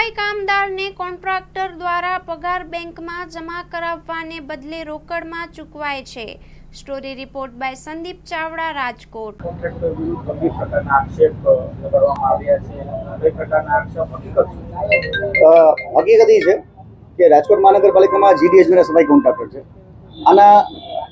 સફાઈ કામદારને કોન્ટ્રાક્ટર દ્વારા પગાર બેંકમાં જમા કરાવવાને બદલે રોકડમાં ચૂકવાય છે. Story report by Sandeep Chavda Rajkot. Contractor વિરુદ્ધ ગંભીર પ્રકારના આક્ષેપ લગાડવામાં આવ્યા છે. કઈ પ્રકારના આક્ષેપ હકીકત છે? હકીકત એ છે કે રાજકોટ મહાનગરપાલિકામાં જીડીએસબીના સફાઈ કોન્ટ્રાક્ટર છે. આના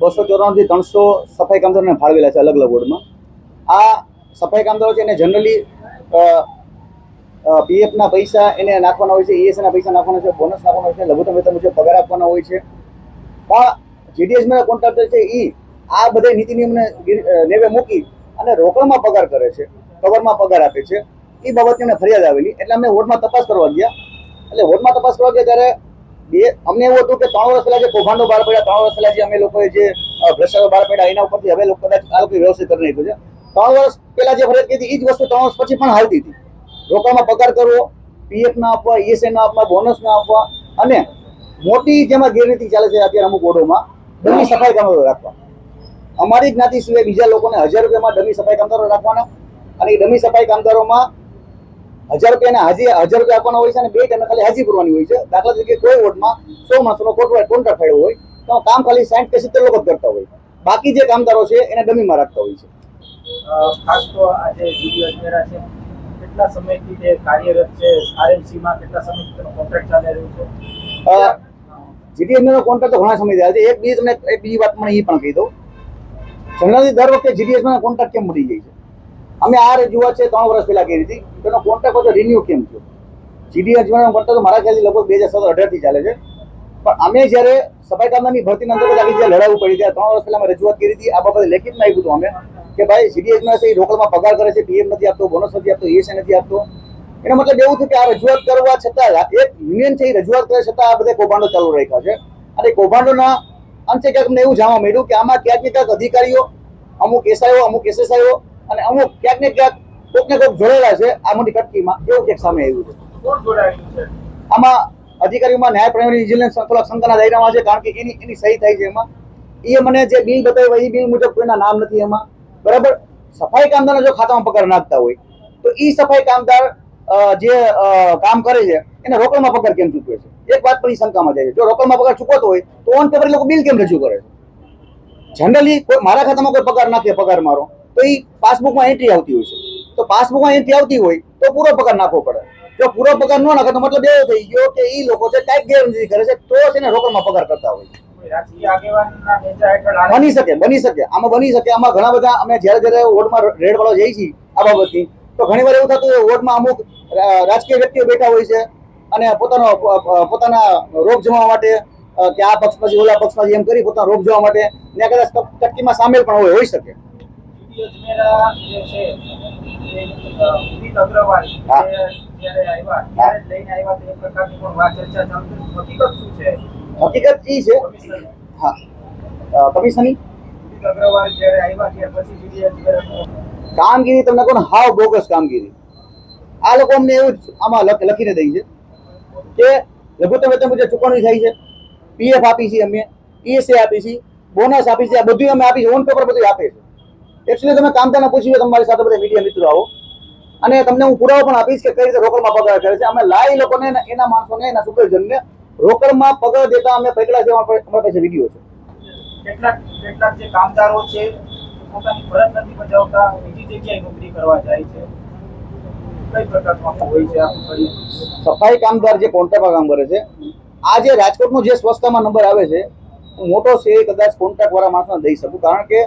બસો ચોરાણુંથી ત્રણસો સફાઈ કામદારોને ફાળવેલા છે અલગ અલગ વોર્ડમાં. આ સફાઈ કામદારો છે એને જનરલી પીએફના પૈસા એને નાખવાના હોય છે ઈએસના પૈસા નાખવાના છે બોનસ નાખવાના હોય છે, લઘુત્તમ વેતન મુજબ પગાર આપવાનો હોય છે. પણ જીડીએસબીના કોન્ટ્રાક્ટર છે એ આ બધા નીતિ નિયમને લેવે મૂકી અને રોકડમાં પગાર કરે છે, કવરમાં પગાર આપે છે. એ બાબતે અમને ફરિયાદ આવેલી, એટલે અમે વોર્ડમાં તપાસ કરવા ગયા. એટલે વોર્ડમાં તપાસ કરવા ગયા ત્યારે બે, અમને એવું હતું કે ત્રણ વર્ષ પહેલાં જે કૌભાંડો બહાર પડ્યા, ત્રણ વર્ષ પહેલા જે અમે લોકોએ જે ભ્રષ્ટાચાર બહાર પડ્યા, એના ઉપરથી હવે લોકો કદાચ આ લોકો વ્યવસ્થિત કરી નાખ્યું છે. ત્રણ વર્ષ પહેલાં જે ફરિયાદ કીધી એ જ વસ્તુ ત્રણ વર્ષ પછી પણ હાલતી હતી. રોકડમાં પગાર કરવો પીએફ ના આપવા ઈએસઆઈ ના આપવા બોનસ ના આપવા અને મોટી જેમાં ગેરરીતિ ચાલે છે અત્યારે અમુક બોર્ડોમાં, ડમી સફાઈ કામદારો રાખવા. અમારી જ્ઞાતિ સિવાય બીજા લોકોને હજાર રૂપિયામાં ડમી સફાઈ કામદારો રાખવાના અને એ ડમી સફાઈ કામદારોમાં હજાર રૂપિયાના હાજી, હજાર રૂપિયા આપવાના હોય છે અને બે ટાઈમે ખાલી હાજી પૂરવાની હોય છે. દાખલા તરીકે કોઈ વોર્ડમાં સો માણસોનો કોન્ટ્રાક્ટ કોન્ટ્રાક્ટ થયો હોય, તો કામ ખાલી સાઠ કે સિત્તેર લોકો જ કરતા હોય. બાકી જે કામદારો છે એને ડમીમાં રાખતા હોય છે. ખાસ તો આજે છે કેટલા સમયથી તે કાર્યરત છે? આરએમસીમાં કેટલા સમયથી તેનો કોન્ટ્રાક્ટ ચાલી રહ્યો છે? અ, જીડીએસનો કોન્ટ્રાક્ટ તો ઘણા સમયથી આવે છે. એક બીજી તમને એક બીજી વાત મને એ પણ કહી દઉં. જનરલી દર વખતે જીડીએસમાં કોન્ટ્રાક્ટ કેમ મળી જાય છે? અમે આ રજૂઆત છે ત્રણ વર્ષ પહેલાં કરી હતી. તેનો કોન્ટ્રાક્ટ હતો રિન્યુ કેમ થયો? જીડીએસમાં કોન્ટ્રાક્ટ મારા ખ્યાલથી લગભગ બે હજાર સત્તર અઢારથી ચાલે છે. પણ અમે જ્યારે સફાઈ કામદારની ભરતી અંતર્ગત આખી જે લડાવું પડી ત્યારે ત્રણ વર્ષ પહેલા અમે રજૂઆત કરી હતી. આ બાબતે લેખિતમાં આપ્યું હતું અમે કે ભાઈ સીડીએસમાં છે એ રોકડમાં પગાર કરે છે પીએમ નથી આપતો બોનસ નથી આપતો ઈએસઆઈ નથી આપતો. એનો મતલબ એવું થયું કે આ રજૂઆત કરવા છતાં એક યુનિયન છે એ રજૂઆત કરે છતાં આ બધા કૌભાંડો ચાલુ રાખ્યા છે. અને કૌભાંડોના અંતે ક્યાંક અમને એવું જાણવા મળ્યું કે આમાં ક્યાંક ને ક્યાંક અધિકારીઓ અમુક એસઆઈઓ અમુક એસએસઆઈઓ અને અમુક ક્યાંક ને ક્યાંક કોઈક ને કોઈક જોડેલા છે. આ મોટી કટકીમાં એવું ક્યાંક સામે આવ્યું છે? આમાં અધિકારીઓમાં ન્યાય પ્રણાલી વિજિલન્સ થોડાક શંકાના દાયરામાં છે, કારણ કે એની એની સહી થાય છે એમાં. એ મને જે બિલ બતાવ્યું એ બિલ મુજબ કોઈના નામ નથી એમાં. બરાબર? સફાઈ કામદારના જો ખાતામાં પગાર નાખતા હોય, તો એ સફાઈ કામદાર જે કામ કરે છે, એને રોકડમાં પગાર કેમ ચૂકવે છે? એક વાત પણ એ શંકામાં જાય છે. જો રોકડમાં પગાર ચૂકવતો હોય, તો ઓન પેપર લોકો બિલ કેમ રજૂ કરે છે? જનરલી કોઈ મારા ખાતામાં કોઈ પગાર નાખે, પગાર મારો, તો એ પાસબુકમાં એન્ટ્રી આવતી હોય છે. તો પાસબુકમાં એન્ટ્રી આવતી હોય, તો પૂરો પગાર નાખવો પડે. જો પૂરો પગાર ન નાખે તો મતલબ એવો થઈ ગયો કે એ લોકો છે કાંઈક ગેરરીતિ કરે છે, તો છે ને રોકડમાં પગાર કરતા હોય. બની શકે બની શકે. આમાં બની શકે, આમાં ઘણા બધા અમે જ્યારે જ્યારે વોર્ડમાં રેડ વાળો જઈએ છીએ આ બાબતથી, તો ઘણી વાર એવું થતું હોય, વોર્ડમાં અમુક રાજકીય વ્યક્તિઓ બેઠા હોય છે અને પોતાનો, પોતાના રોગ જમાવવા માટે કે આ પક્ષમાંથી ઓલા પક્ષમાંથી એમ કરી પોતાનો રોગ જવા માટે ત્યાં કદાચ કપ- સામેલ પણ હોય હોઈ શકે. જીડી જે છે એ અગ્રવાલ જ્યારે આવ્યા ત્યારે લઈને આવ્યા તો પ્રકારની પણ વાત ચર્ચા ચાલતી હકીકત શું છે? હકીકત એ છે. હા. ઉદિત અગ્રવાલ જ્યારે આવ્યા ત્યાર પછી કામગીરી તમને કોણ હાવ બોગસ કામગીરી. આ લોકો અમને એવું જ આમાં લખીને દઈ છે કે લઘુત્તમ વેતન મુજબ ચૂકવણી થાય છે. પીએફ આપી છે અમે ઈએસએ આપી છે. બોનસ આપી છે. આ બધું અમે આપી છે. ઓન પેપર બધું આપે છે. એકચ્યુઅલી તમે કામદારને પૂછ્યું તમારી સાથે બધા મીડિયા મિત્રો આવો. અને તમને હું પુરાવો પણ આપીશ કે કઈ રીતે રોકડમાં પગાર કરે છે. અમે લાઈ લોકોને એના માણસોને એના સુપરજનને રોકડમાં પગાર દેતા અમે પકડા જેવા અમારા પાસે- વીડિયો છે. કેટલાક કેટલાક જે કામદારો છે પોતાની ફરજ નથી બજાવતા બીજી જગ્યાએ નોકરી કરવા જાય છે. કઈ પ્રકારનું હોય છે સફાઈ કામદાર જે કોન્ટ્રાક્ટમાં કામ કરે છે આ જે રાજકોટનો જે સ્વચ્છતામાં નંબર આવે છે હું મોટો છે એ કદાચ કોન્ટ્રાક્ટ વાળા માણસને દઈ શકું. કારણ કે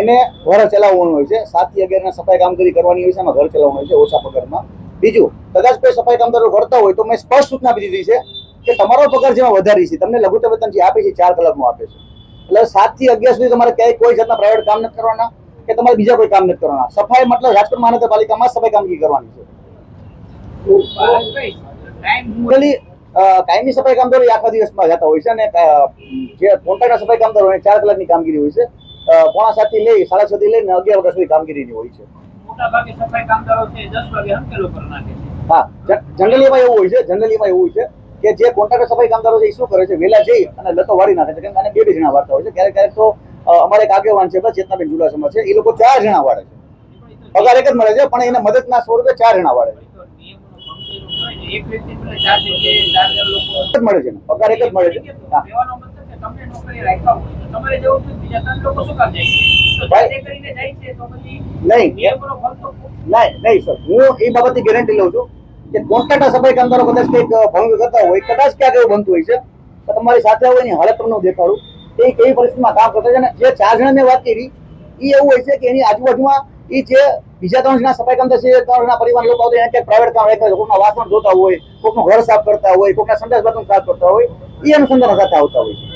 એને ઘર ચલાવવાનું હોય છે. સાતથી અગિયારના સફાઈ કામગીરી કરવાની હોય છે, એમાં ઘર ચલાવવાનું હોય છે, ઓછા પગારમાં. બીજું, કદાચ કોઈ સફાઈ કામદારો કરતા હોય તો મેં સ્પષ્ટ સૂચના આપી દીધી છે કે તમારો પગાર જેમાં વધારી છે. તમને લઘુત્તમ વેતન જે આપે છે ચાર કલાકનું આપે છે. એટલે સાતથી અગિયાર સુધી તમારે ક્યાંય કોઈ જાતના પ્રાઇવેટ કામ નથી કરવાના કે તમારે બીજા કોઈ કામ નથી કરવાના. સફાઈ મતલબ રાજકોટ મહાનગરપાલિકામાં સફાઈ કામગીરી કરવાની છે. કાયમી સફાઈ કામદારો આખા દિવસમાં જતા હોય છે અને જે કોન્ટ્રાક્ટર સફાઈ કામદારો ચાર કલાકની કામગીરી હોય છે. પોણા સાતથી લઈ સાડા છ થી લઈને અગિયાર વાગ્યા સુધી કામગીરીની હોય છે. મોટા ભાગે સફાઈ કામદારો છે દસ વાગે હંકેલો કરી નાખે છે. હા જનરલીમાં એવું હોય છે જનરલીમાં એવું હોય છે કે જે કોન્ટ્રાક્ટર સફાઈ કામદારો છે એ શું કરે છે? વહેલા જઈ અને લતો વાળી નાખે છે કેમ કે બે બે જણા વાળતા હોય છે. ક્યારેક ક્યારેક તો અમારે એક આગેવાન છે ચેતનાબેન જુલાસમાં છે એ લોકો ચાર જણા વાળે છે. પગાર એક જ મળે છે પણ એને મદદના સ્વરૂપે ચાર જણા વાળે છે. મળે છે પગાર એક જ મળે છે. તમને નોકરી રાખ્યા તો તમારે જવું છે બીજા ત્રણ લોકો શું કામ જાય તો કરીને જાય છે તો પછી નહીં. નિયમોનો ફળ તો નહીં નહીં સર. હું એ બાબતની ગેરંટી લઉં છું કે કોન્ટ્રાક્ટર સફાઈ કામદારો કદાચ કંઈક ભંગ કરતા હોય કદાચ ક્યાંક એવું બનતું હોય છે તો તમારી સાથે હોય એની હાલત તમને દેખાડું. એ કેવી પરિસ્થિતિમાં કામ કરતા છે અને જે ચાર જણા મેં વાત કરી એ એવું હોય છે કે એની આજુબાજુમાં એ જે બીજા ત્રણ જણા સફાઈ કામદાર છે ત્રણ જણા પરિવાર લોકો આવતા એને પ્રાઇવેટ કામ રહેતા હોય કોઈકના વાસણ ધોતા હોય કોઈકનું ઘર સાફ કરતા હોય કોઈકના સંડાસ બાથરૂમ સાફ કરતા હોય એ અનુસંધાન સાથે આવતા હોય છે. તો- તો